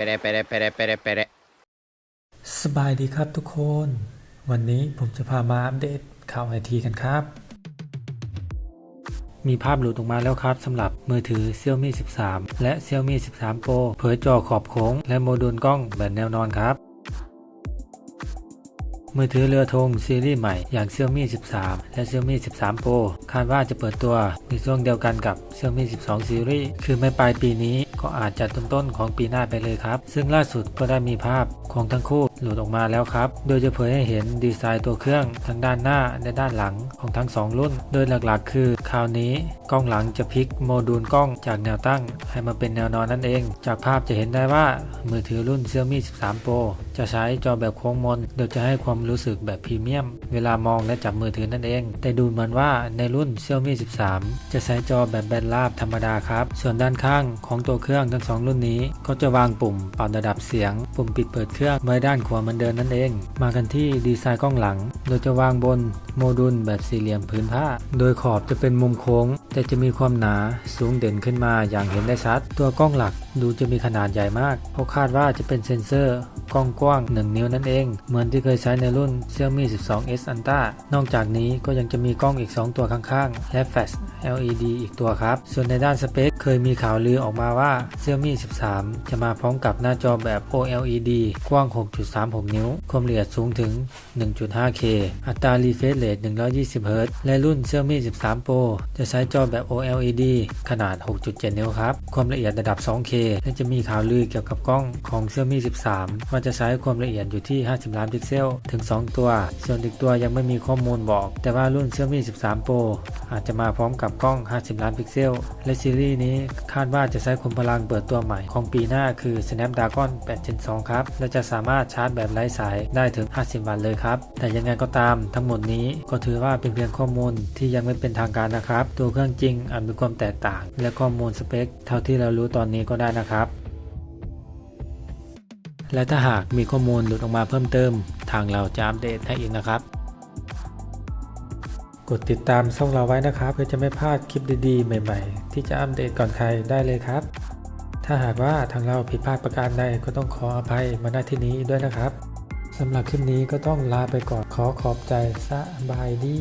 ไปได้ไปได้ไปได้ไปได้สบายดีครับทุกคน วันนี้ผมจะพามาอัปเดตข่าวไอทีกันครับ มีภาพหลุดออกมาแล้วครับสำหรับมือถือ Xiaomi 13 และ Xiaomi 13 Pro เผยจอขอบโค้ง และโมดูลกล้องแบบแนวนอนครับ มือถือเรือธงซีรีส์ใหม่อย่าง Xiaomi 13 และ Xiaomi 13 Pro คาดว่าจะเปิดตัวในช่วงเดียวกันกับ Xiaomi 12 ซีรีส์คือไม่ปลายปีนี้ก็อาจจะต้นต้นของปีหน้าไปเลยครับ ซึ่งล่าสุดก็ได้มีภาพของทั้งคู่ หลุดออกมาแล้วครับ โดยจะเผยให้เห็นดีไซน์ตัวเครื่องทั้งด้านหน้าและด้านหลังของทั้ง 2 รุ่น โดยหลักๆ คือ คราวนี้กล้องหลังจะพลิกโมดูลกล้องจากแนวตั้ง ให้มาเป็นแนวนอนนั่นเอง จากภาพจะเห็นได้ว่ามือถือรุ่น Xiaomi 13 Pro จะใช้จอแบบโค้งมน โดยจะให้ความรู้สึกแบบพรีเมียม เวลามองและจับมือถือนั่นเอง แต่ดูเหมือนว่าในรุ่น Xiaomi 13 จะใช้จอแบบแบนราบธรรมดาครับ ส่วนด้านข้างของตัวเครื่องทั้งสองรุ่นนี้ ก็จะวางปุ่มปรับระดับเสียง ปุ่มปิดเปิดเครื่องไว้ด้านขวเหมือนเดิมนั่นเอง มากันที่ดีไซน์กล้องหลัง โดยจะวางบนโมดูลแบบสี่เหลี่ยมพื้นผ้า โดยขอบจะเป็นมุมโค้ง แต่จะมีความหนาสูงเด่นขึ้นมาอย่างเห็นได้ชัด ตัวกล้องหลักดูจะมีขนาดใหญ่มาก เพราะคาดว่าจะเป็นเซ็นเซอร์กล้องกว้าง 1 นิ้วนั่นเอง เหมือนที่เคยใช้ในรุ่น Xiaomi 12s Ultra นอกจากนี้ก็ยังจะมีกล้องอีก 2 ตัวข้างๆ และแฟลช LED อีกตัวครับ ส่วนในด้านสเปค เคยมีข่าวลือออกมาว่า Xiaomi 13 จะมาพร้อมกับหน้าจอแบบ OLED กว้าง 6.36 นิ้ว ความละเอียดสูงถึง 1.5K อัตรา refresh rate 120 Hz และรุ่น Xiaomi 13 Pro จะใช้จอแบบ OLED ขนาด 6.7 นิ้วครับ ความละเอียดระดับ 2K และจะมีข่าวลือเกี่ยวกับกล้องของ Xiaomi 13 ว่าจะใช้ความละเอียดอยู่ที่ 50 ล้านพิกเซล ถึง 2 ตัว ส่วนอีกตัวยังไม่มีข้อมูลบอก แต่ว่ารุ่น Xiaomi 13 Pro อาจจะมาพร้อมกับกล้อง 50 ล้านพิกเซล และซีรีส์นี้คาดว่าจะใช้คุมพลังเปิดตัวใหม่ของปีหน้าคือ Snapdragon 8 Gen 2 ครับ และจะสามารถชาร์จแบบไร้สายได้ถึง 50 วัตต์เลยครับ แต่ยังไงก็ตามทั้งหมดนี้ก็ถือว่าเป็นเพียงข้อมูลที่ยังไม่เป็นทางการนะครับ ตัวเครื่องจริงอาจมีความแตกต่าง และข้อมูลสเปค เท่าที่เรารู้ตอนนี้ก็ได้นะครับและถ้าหากมีข้อมูลหลุดออกมาเพิ่มเติม ทางเราจะอัปเดตให้อีกนะครับ กดติดตามช่องเราไว้นะครับเพื่อจะไม่พลาดคลิปดีๆ ใหม่ๆ ที่จะอัปเดตก่อนใครได้เลยครับ ถ้าหากว่าทางเราผิดพลาดประการใดก็ต้องขออภัยมาณที่นี้ด้วยนะครับสำหรับคลิปนี้ก็ต้องลาไปก่อนขอขอบใจสบายดี